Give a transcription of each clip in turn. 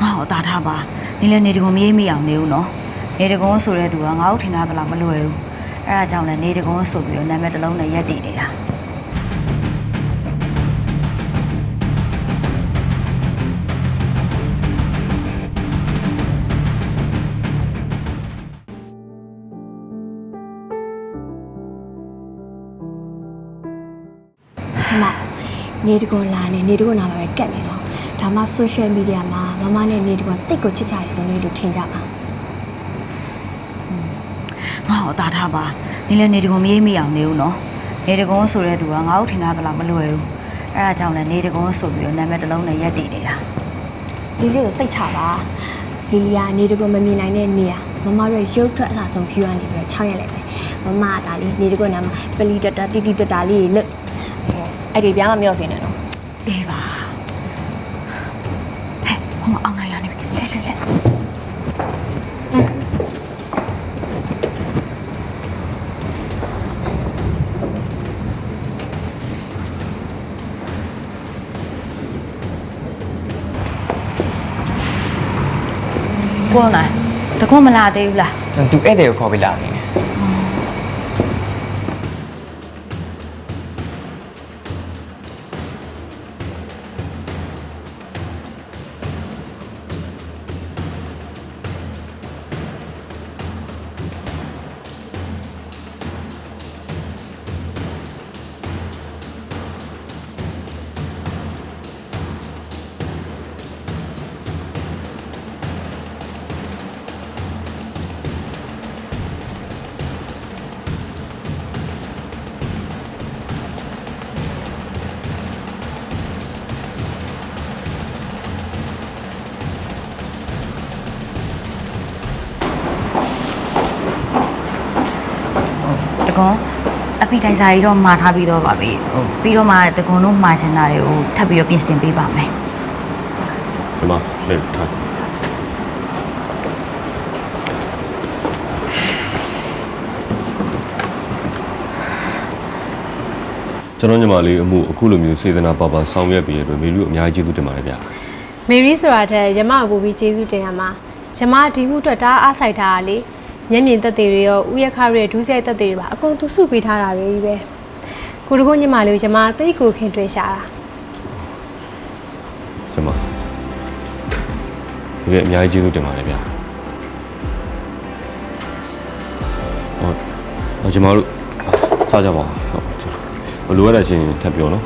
ငါ့ကိုအသာထားပါနင်လည်းနေတကုံမရေးမိအောင်နေဦးနော်နေတကုံဆိုတဲ့သူကငါ့ကိုထင်တာကလားမလွယ်ဘူးအဲ့ဒါကြောင့်လည်းနေတကုံဆိုပြီးတော့နာမည်တစ်လုံးနဲ့ရက်တည်နေတာမနေတကွန်လာနေနေတကွန်နာမှာပဲကတ်နေတော့ ဒါမှ social media မှာမမနဲ့နေတကွန်တိတ်ကိုချစ်ကြရဆုံးလို့ထင်ကြပါငါ့ကိုအသာထားပါနင်လည်းနေတကုံမရေးမိအောင်နေဦးနော်နေတကုံဆိုတဲ့သူကငါ့ကိုထင်တာကလားမလွယ်ဘူးအဲ့ဒါကြောင့်လည်းနေတကုံဆိုပြီးတော့နာမည်တစ်လုံးနဲ့ရက်တည်နေတာလီလေးကိုစိတ်ချပါလီလီကနေတကွန်မမြင်နိုင်တဲ့နေရမမတို့ရုပ်ထွက်အလှဆုံး view ကနေပြီးတော့6ရက်လိုက်ပဲမမကဒါလေးနေတကွန်နာမှာပလီတတာတီတီတတာလေးလွတ်ဟိုအဲ့ဒီပြားမမြော့စင်းနဲ့နော်အေးပါ ကိုနိုင်တကွမလာသေးဘူးလားသူဧည့်သည်ကိုခေါ်ပြီးလာနေတယ် ကွန်အပီတိုင်စာကြီးတော့မှာထားပြီးတော့ပါပြီဟိုပြီးတော့မှတကွန်တို့မှာချင်တာတွေကိုထပ်ပြီးတော့ပြင်ဆင်ပေးပါမယ်ဒီမှာလက်ထားကျွန်တော်ညီမလေးအမှုအခုလိုမျိုးစေတနာပါပါဆောင်ရွက်ပြီးရတဲ့မေလူအများကြီးကျေးဇူးတင်ပါတယ်ဗျာမေရီဆိုတာတဲ့ယမအပူပြီးကျေးဇူးတင်ရမှာယမဒီမှုအတွက်ဒါအားဆိုင်ထားတာလေ မျက်မြင်သက်သေတွေရောဥယျာခရရဲ့ဒုစရိုက်သက်သေတွေပါအကုန်သူစုပေးထားတာတွေကြီးပဲကိုတကုညီမလေးကိုယမသိတ်ကိုခင်တွေ့ရှာတာကျွန်မဒီအများကြီးကျေးဇူးတင်ပါတယ်ဗျာဟုတ်ဟောကျွန်တော်တို့စားကြပါဦးဟုတ်ကျွန်တော်လိုရတဲ့ချင်းထပ်ပြောနော်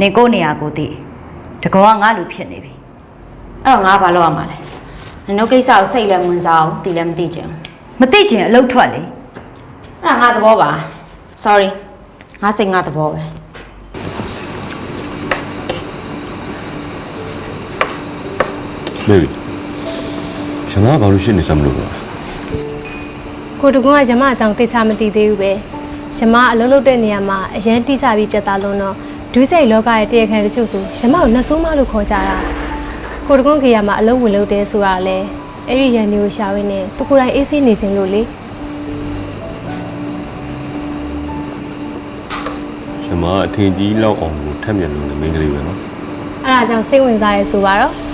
နေကိုနေရာကိုတည်တကောကငါလူဖြစ်နေပြီအဲ့တော့ငါဘာလုပ်ရမှာလဲနင်တို့ကိစ္စကိုစိတ်လည်းဝင်စားအောင်တည်လည်းမသိချင်ဘူးမသိချင်အလုတ်ထွက်လေအဲ့ဒါငါသဘောပါ sorry ငါစိတ်ငါသဘောပဲမေရီကျွန်တော်ကဘာလို့ရှင်းနေစမ်းမလို့လဲကိုတကွန်းကရမအကြောင်းသိချမသိသေးဘူးပဲရမအလုပ်လုပ်တဲ့နေရာမှာအရန်တိကျပြီးပြတ်သားလုံးတော့ ဒွိစိတ်လောကရဲ့တရားခံတချို့ဆိုရမကိုနှဆိုးမလို့ခေါ်ကြတာကိုတကွန်းကေရမှာအလုပ်ဝင်လုပ်တယ်ဆိုတာလေအဲ့ဒီရန်ဒီကိုရှာရင်းနဲ့သူကိုယ်တိုင်အေးဆေးနေစဉ်လို့လေကျွန်မအထင်ကြီးလောက်အောင်ကိုထက်မြက်လို့လည်းမင်းကလေးပဲနော်အဲ့ဒါကြောင့်စိတ်ဝင်စားရဲဆိုပါတော့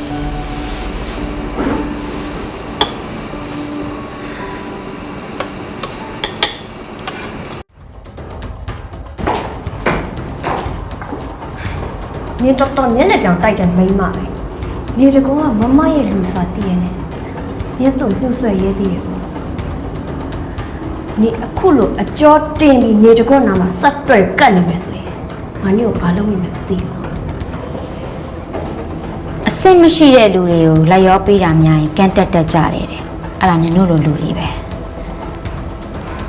နင်တော်တော်မျက်နှာပြောင်တိုက်တဲ့မိန်းမပဲနေတကောကမမရဲ့လူဆိုတာတည်ရနေမျက်တုံပြူဆွဲရဲသေးရဲ့ပေါ့နေအခုလိုအကြောတင်ပြီးနေတကောနာမှာဆက်တွဲကတ်နေမယ်ဆိုရင်ငါနေကိုဘာလုပ်မိမယ်မသိဘူးအစိတ်မရှိတဲ့လူတွေကိုလိုက်ရောပေးတာများရင်ကန့်တက်တက်ကြတယ်တဲ့အဲ့ဒါနင်တို့လိုလူတွေပဲ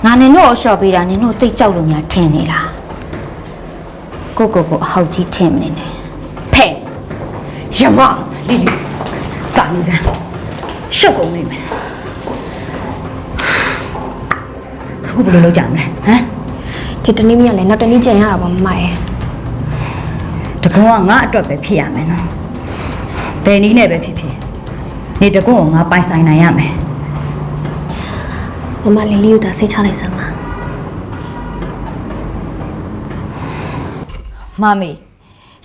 ငါနင်တို့အလျှော့ပေးတာနင်တို့သိကြောက်လို့များထင်နေလားကိုကိုကိုအဟောက်ကြီးထင်မနေနဲ့ဖဲ့ ရမလီလီတာနေစမ်းရှုပ်ကုန်နေမယ်အခုဘယ်လိုလုပ်ကြမလဲဟမ်ဒီတနေ့မြလည်းနောက်တနေ့ကျန်ရတာပေါ့မမရဲ့တကုံးကငါအတွက်ပဲဖြစ်ရမယ်နော်ဘယ်နည်းနဲ့ပဲဖြစ်ဖြစ်နေတကုံးကိုငါပိုင်ဆိုင်နိုင်ရမယ်မမလေးလေးကိုဒါစိတ်ချလိုက်စမ်းပါမမီ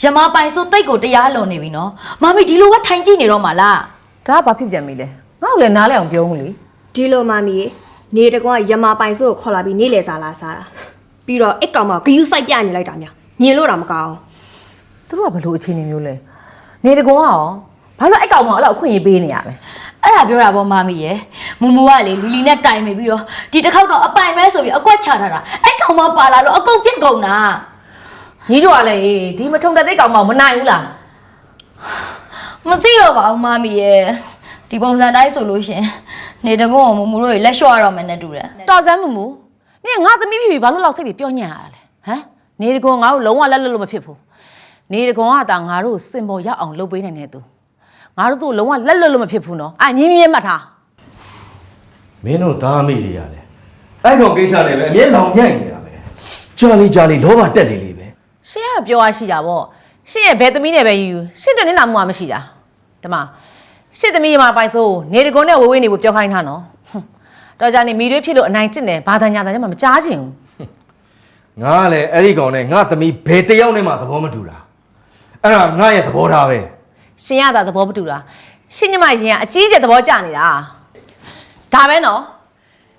ရမပိုင်ဆိုတိတ်ကိုတရားလွန်နေပြီနော်မမီဒီလိုကထိုင်ကြည့်နေတော့မှလားဒါကဘာဖြစ်ပြန်ပြီလဲငါ့ကိုလည်းနားလဲအောင်ပြောဦးလေဒီလိုမမီနေတကောကယမပိုင်ဆိုကိုခေါ်လာပြီးနေလေစားလာစားတာပြီးတော့အိတ်ကောင်မဂယူးဆိုင်ပြနေလိုက်တာများညင်လို့တော့မကောင်းသူတို့ကဘလို့အခြေအနေမျိုးလဲနေတကွန်ကရောဘာလို့အဲ့ကောင်မအဲ့လောက်အခွင့်အရေးပေးနေရလဲအဲ့ဒါပြောတာပေါ့မမီရယ်မူမူကလေလီလီနဲ့တိုင်မိပြီးတော့ဒီတစ်ခေါက်တော့အပိုင်မဲဆိုပြီးအကွက်ချထားတာအဲ့ကောင်မပါလာလို့အကုန်ပြစ်ကုန်တာ ညီတို့ကလည်းဒီမထုံတဲ့သိကောင်မမနိုင်ဘူးလားမသိတော့ပါဘူးမမီရယ်ဒီပုံစံတိုင်းဆိုလို့ရှရင်နေတကုန်းကမူမူတို့တွေလက်လျှော့ရတော့မယ်နဲ့တူတယ်တော်စမ်းမမူနင်ကငါသမီးဖြစ်ပြီးဘာလို့လောက်စိတ်တွေပြောညံ့ရတာလဲဟမ်နေတကွန်ငါတို့လုံးဝလက်လွတ်လို့မဖြစ်ဘူးနေတကွန်ကတာငါတို့စင်ပေါ်ရောက်အောင်လုပ်ပေးနိုင်တဲ့သူငါတို့သူ့ကိုလုံးဝလက်လွတ်လို့မဖြစ်ဘူးနော်အာညီမြဲမှတ်ထားမင်းတို့သားမိလေးရတယ်အဲ့ကောင်ကိစ္စနဲ့ပဲအမြဲလောင်မြိုက်နေတာပဲကြာလီကြာလီလောဘတက်လေလေပဲ ရှင်ကတော့ပြောရရှိတာဗောရှင်ရဲ့ဘယ်သမီးနဲ့ပဲယူယူရှင်တွင်နေတာမှမရှိတာဒီမှာရှင်သမီးရမပိုင်ဆိုးနေတကွန်နဲ့ဝေးဝေးနေဖို့ပြောခိုင်းထားနော်ဟွန်းတော့ကြနေမိတွေးဖြစ်လို့အနိုင်ကျင့်တယ်ဘာသာညာသာကျမှမကြားချင်ဘူးငါကလည်းအဲ့ဒီကောင်နဲ့ငါသမီးဘယ်တယောက်နဲ့မှသဘောမတူတာအဲ့ဒါငါရဲ့သဘောထားပဲရှင်ရတာသဘောမတူတာရှင်ညမရင်ကအကြီးကျယ်သဘောကျနေတာဒါပဲနော်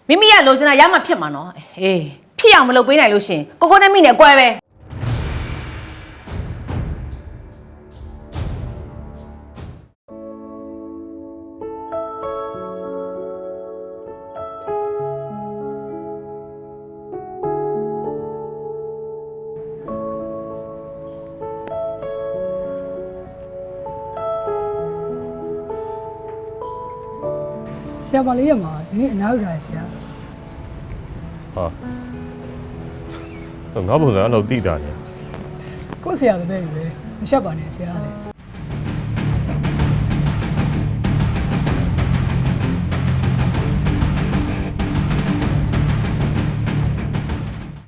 မိမိကလိုချင်တာရမှဖြစ်မှာနော်အေးဖြစ်အောင်မလုပ်ပေးနိုင်လို့ရှင်ကိုကိုနဲ့မိနဲ့ကွဲပဲ ဆရာမလေးရမှာဒီနေ့အနားယူတာဆရာဟာငါပုံစံအဲ့လိုတိတာနေကိုယ့်ဆရာလည်းပဲပဲမရှက်ပါနဲ့ဆရာလည်း